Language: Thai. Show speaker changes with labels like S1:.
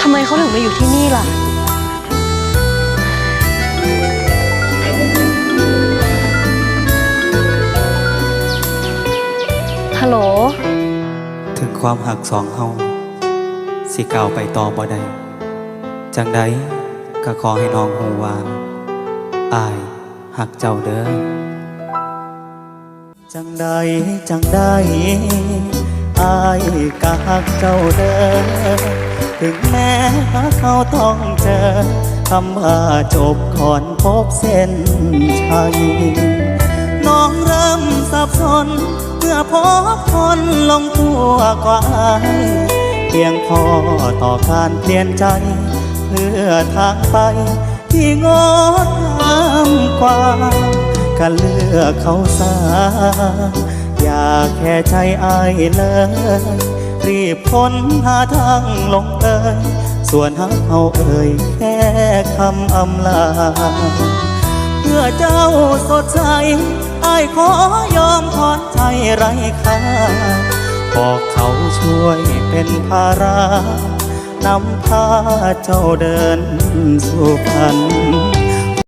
S1: ทำไมเขาถึงมาอยู่ที่นี่ล่ะ ฮัลโหล
S2: ถึงความหักสองเฮาสิก้าวไปต่อบ่ได้จังใดก็ขอให้น้องฮู้ว่าอายหักเจ้าเด้อจังใดจังใด อายก็หักเจ้าเด้อถึงแม้เขาต้องเจอคำว่าจบก่อนพบเส้นชัยน้องเริ่มสับสนเมื่อพบคนลงตัวกว่าเพียงพอต่อการเปลี่ยนใจ เพื่อทางไปที่งดงามกว่าการเลือกเขาสา อย่าแค่ใจอายเลย รีบค้นหาทางลงเอ่ยส่วนหักเขาเอ่ยแค่คำอำลา เพื่อเจ้าสดใสอ้ายขอยอมถอนใจไร้ค่าบอกเขาช่วยเป็นภาระนำพาเจ้าเดินสู่พัน